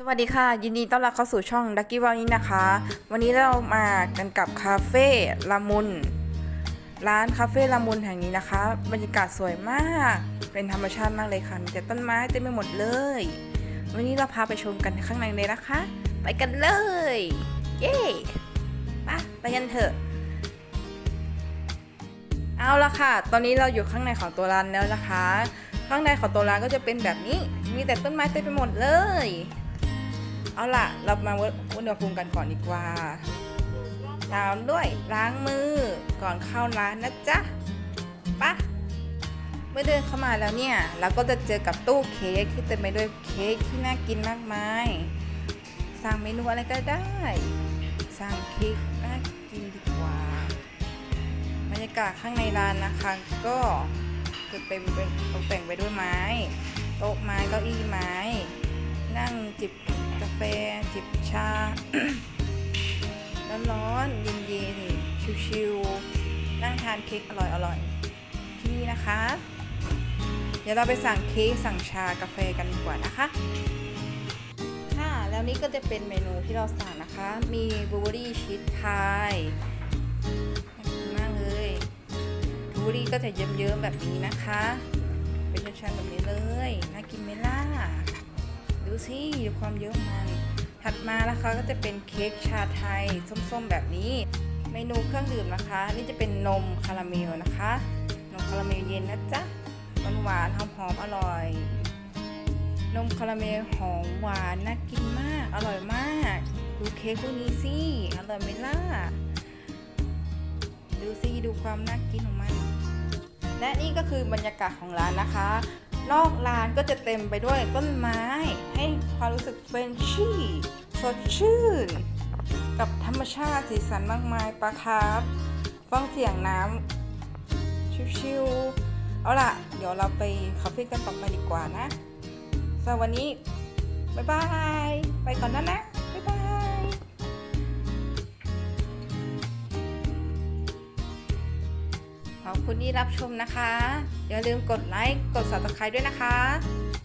สวัสดีค่ะ ยินดีต้อนรับเข้าสู่ช่องดักกี้ว l นี้นะคะ วันนี้เรามากันกับคาเฟ่ละมุน ร้านคาเฟ่ละมุนแห่งนี้นะคะ บรรยากาศสวยมาก เป็นธรรมชาติมากเลยค่ะ มีแต่ต้นไม้เต็มไปหมดเลย วันนี้เราพาไปชมกันข้างในเลยนะคะ ไปกันเลย เย้ไปไปกันเถอะ เอาละค่ะ ตอนนี้เราอยู่ข้างในของตัวร้านแล้วนะคะ ข้างในของตัวร้านก็จะเป็นแบบนี้ มีแต่ต้นไม้เต็มไปหมดเลย เอาล่ะ เรามาวัดอุณหภูมิกันก่อนดีกว่า ตามด้วยล้างมือก่อนเข้าร้านนะจ๊ะปะเมื่อเดินเข้ามาแล้วเนี่ย เราก็จะเจอกับตู้เค้กที่เต็มไปด้วยเค้กที่น่ากินมากมาย สั่งเมนูอะไรก็ได้ สั่งเค้กน่ากินดีกว่า บรรยากาศข้างในร้านนะคะ ก็จะเป็นเป็นตกแต่งไปด้วยไม้ โต๊ะไม้เก้าอี้ไม้ นั่งทานเค้กอร่อยๆที่นี่นะคะ เดี๋ยวเราไปสั่งเค้กสั่งชากาแฟกันดีกว่านะคะค่ะแล้วนี่ก็จะเป็นเมนูที่เราสั่งนะคะ มีบลูเบอรี่ชีสพายน่ากินมากเลยบลูเบอรี่ก็จะเยิ้มๆแบบนี้นะคะ เป็นชั้นๆแบบนี้เลยน่ากินไหมล่ะดูสิดูความเยอะของมันถัดมานะคะก็จะเป็นเค้กชาไทยส้มๆแบบนี้ เมนูเครื่องดื่มนะคะ นี่จะเป็นนมคาราเมลนะคะ นมคาราเมลเย็นนะจ๊ะหวานๆหอมๆอร่อย นมคาราเมลหอมหวานน่ากินมาก อร่อยมากดูเค้กพวกนี้สิอร่อยไหมล่ะดูสิดูความน่ากินของมันและนี่ก็คือบรรยากาศของร้านนะคะ นอกร้านก็จะเต็มไปด้วยต้นไม้ ให้ความรู้สึกเฟรนชี่สดชื่น กับธรรมชาติสีสันมากมายปะครับฟังเสียงน้ำชิวๆเอาล่ะ เดี๋ยวเราไปคาเฟ่กันต่อไปดีกว่านะสำหรับวันนี้ บ๊ายบาย ไปก่อนนะนะ บ๊ายบายขอบคุณที่รับชมนะคะ อย่าลืมกดไลค์ กด subscribe ด้วยนะคะ